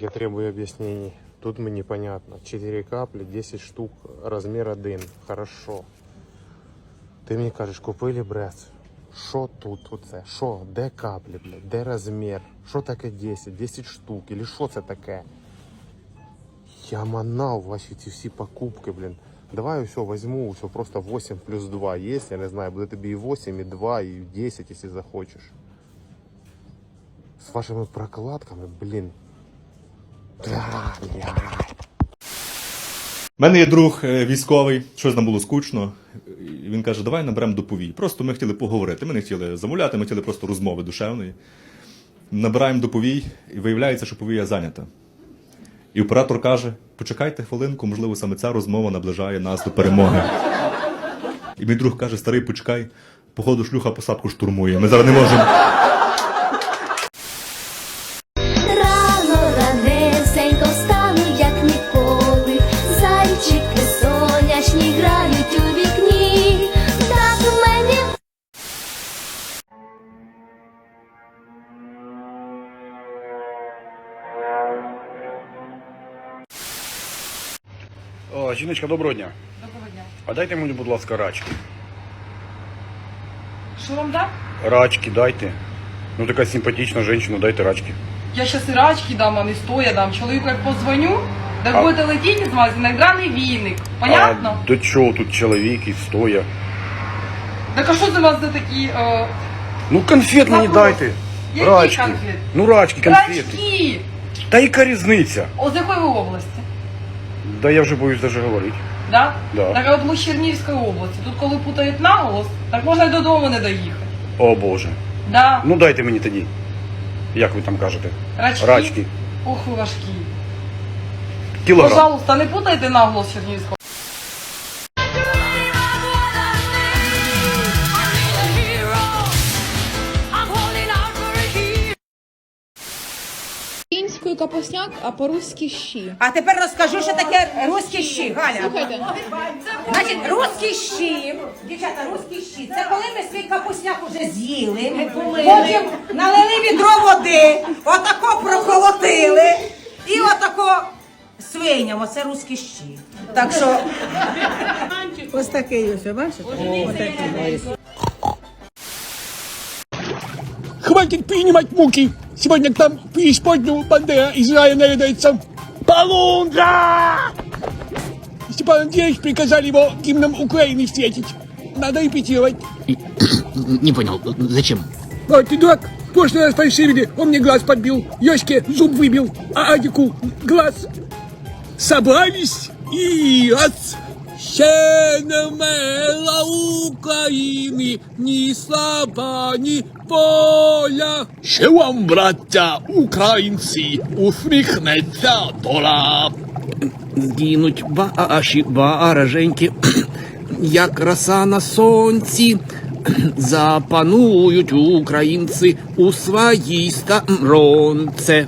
яке требує об'яснений. Тут мені понятно. 4 каплі, 10 штук, розмір 1. Хорошо. Ти мені кажеш, купили брец. Що тут оце? Що? Де каплі, блядь? Де розмір? Що таке 10? 10 штук? Или що це таке? Я манав ваші ці всі покупки, блін. Давай все возьму, все просто 8 плюс 2 есть, я не знаю, буде тобі і 8, і 2, і 10, якщо захочеш. З вашими прокладками, блін. У мене є друг е, військовий, щось нам було скучно. Він каже, давай наберемо доповій. Просто ми хотіли поговорити. Ми не хотіли замовляти, ми хотіли просто розмови душевної. Набираємо доповій, і виявляється, що повія зайнята. І оператор каже: почекайте хвилинку, можливо, саме ця розмова наближає нас до перемоги. І мій друг каже: старий, почекай, походу шлюха посадку штурмує. Ми зараз не можемо. О, жіночка, доброго дня. Доброго дня. А дайте мені, будь ласка, рачки. Що вам дам? Рачки дайте. Ну така симпатична жінка, дайте рачки. Я щас і рачки дам, а не стоя дам. Чоловіку як позвоню, так А- будете летіти з вас на граний війник. Понятно? А до чого тут чоловік і стоя? Так а що у вас за такі е, Ну конфет мені Запрос. дайте. Які рачки. конфет? Ну рачки, конфети. рачки? Та яка різниця? О, з якої ви області? Да я вже боюсь даже говорити. Да? Да. Так а от ми з Чернігівської області. Тут коли путають наголос, так можна й додому не доїхати. О Боже. Да? Ну дайте мені тоді. Як ви там кажете? Рачки? Рачки. Ох, ви важкі. Кілограм. Пожалуйста, не путайте наголос з капусняк, а по-русски щі. А тепер розкажу, що таке русські щі, Галя. Слухайте, Значить, русські щі, дівчата, русські щі, це коли ми свій капусняк уже з'їли, потім налили відро води, отако проколотили і отако свиням, оце русські щі. Так що ось такий ось, бачите? Ось такий. Хватит принимать муки. Сегодня к нам в преисподнюю Бандера из рая нарядается. Полундра! Степан Андреевич приказали его гимном Украины встретить. Надо репетировать. Не понял, зачем? А, ты дурак? В прошлый раз фальшивили, он мне глаз подбил, Ёське зуб выбил, а Адику глаз. Собрались и раз. Ще не вмерла України, ні слава, ні воля. Ще вам, браття, українці, усміхнеться доля. Гинуть ваші вараженьки, як роса на сонці. Запанують українці у своїй сторонце.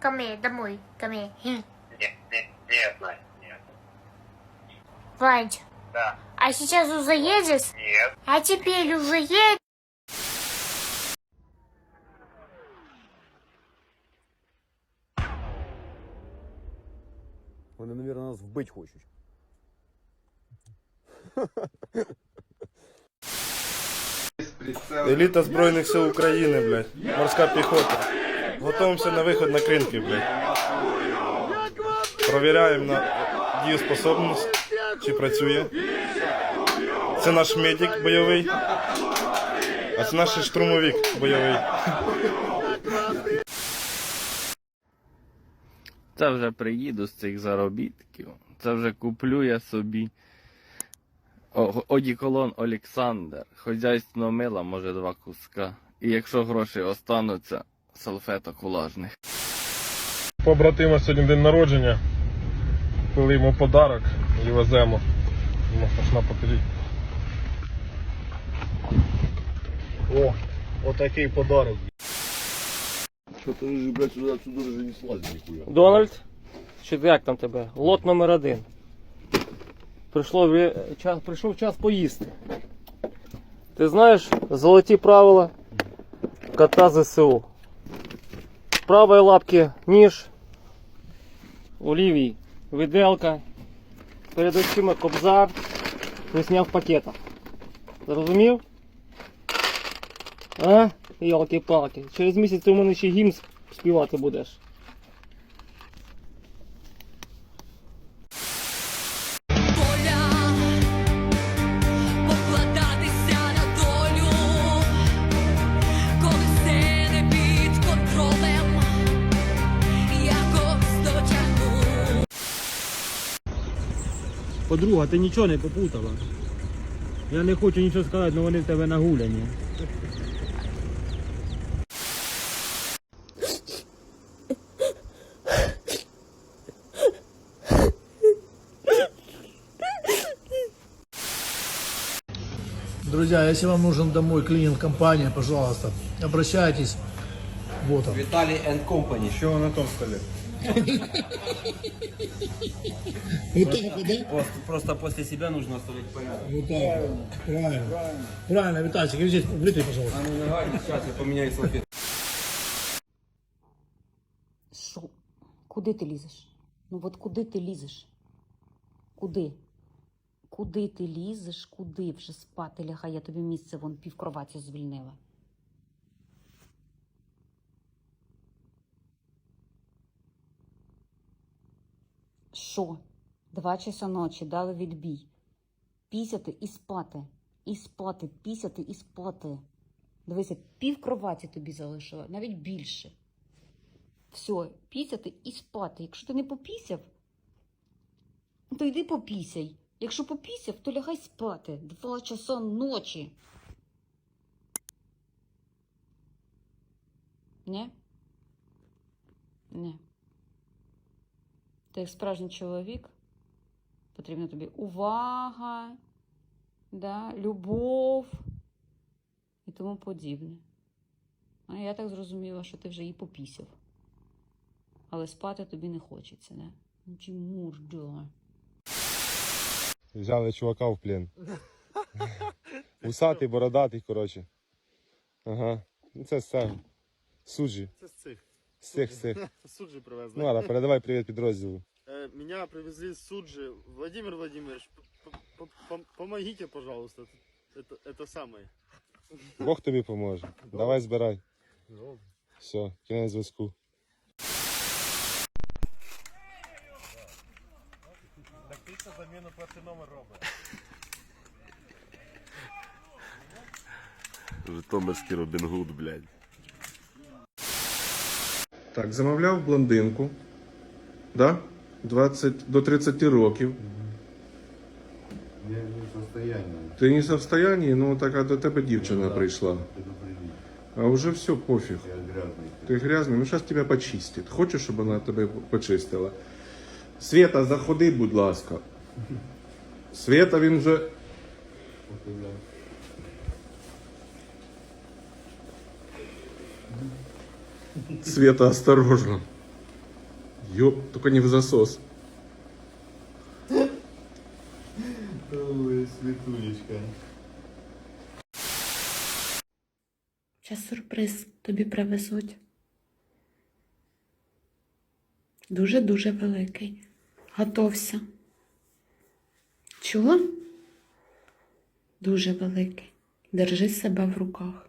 ко мне домой? Ко мне? Ні, ні, ні, Надь, ні. Вань. Да. А сейчас уже едешь? Ні. А теперь уже едешь? Вони, мабуть, нас вбити хочуть. Еліта Збройних сил України, блядь. Морська піхота. Готуємося на виход на кринки, блядь. Провіряємо на дієспособність, чи працює. Це наш медик бойовий. А це наш штурмовик бойовий. Це вже приїду з цих заробітків. Це вже куплю я собі. Одіколон Олександр. Хозяйство мила, може, два куска. І якщо гроші остануться, салфеток влажних. Побратима сьогодні день народження. Купили йому подарок і веземо. Ну, покажіть. О, отакий подарок. Что ты же, блядь, сюда отсюда даже не слазил нихуя. Дональд, чи як там тебе? Лот номер один. Прийшло час, прийшов час поїсти. Ти знаєш золоті правила кота ЗСУ. Правої лапки ніж, у лівій виделка, перед очима кобзар, не сняв пакета. Зрозумів? А? Йолки-палки. Через місяць у мене ще гімн співати будеш. Подруга, ти нічого не попутала. Я не хочу нічого сказати, але вони в тебе нагуляні. Друзья, если вам нужен домой клиент компания, пожалуйста, обращайтесь. Вот он. Віталій and Company. Що на тому столі? Вот так вот, да? Просто, просто после себя нужно оставить порядок. Вот так вот. Правильно. Правильно, Витальчик, иди здесь, вытри, пожалуйста. ну давай, сейчас я поменяю салфетку. Що? Куди ти лізеш? Ну от куди ти лізеш? Куди? Куди ти лізеш? Куди вже спати лягай? Я тобі місце вон півкроваті звільнила. Що? Два часа ночі дали відбій. Пісяти і спати. І спати, пісяти і спати. Дивися, пів кроваті тобі залишила, навіть більше. Все, пісяти і спати. Якщо ти не попісяв, то йди попісяй. Якщо попісяв, то лягай спати. Два часа ночі. Не? Не. Ти як справжній чоловік, потрібна тобі увага, да, любов і тому подібне. А я так зрозуміла, що ти вже і попісяв. Але спати тобі не хочеться, да? Ну чому ж да? Взяли чувака в плен. Усатий, бородатий, коротше. Ага. Ну це все. Суджі. Це з цих З цих, з цих. Суджи привезли. Ну ладно, передавай привіт підрозділу. Э, Меня привезли с Суджи. Владимир Владимирович, п- п- п- помогите, пожалуйста. Это, это самое. Бог тобі поможе. Давай збирай. Все, кінець зв'язку. Так ти заміну перший номер робить. Житомирський Робін Гуд, блядь. Так, замовляв блондинку. Да? 20, до 30 років. Я не в состоянии. Ти не в состоянии, ну так а до тебе дівчина прийшла. А вже все, пофіг. Я грязный. Ти грязний, ну зараз тебе почистить. Хочеш, щоб вона тебе почистила? Света, заходи, будь ласка. Света, він вже. Света, осторожно. Ёп, только не в засос. Ой, светулечка. Зараз сюрприз тобі привезуть. Дуже-дуже великий. Готовся. Чула? Дуже великий. Держи себе в руках.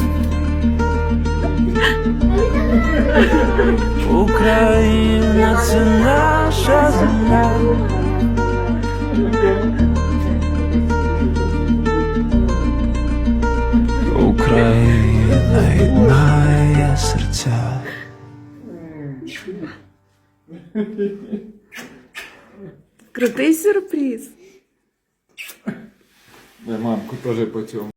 Україна це наша земля. Україна єднає серця. Крутий сюрприз. Мамку теж по цьому.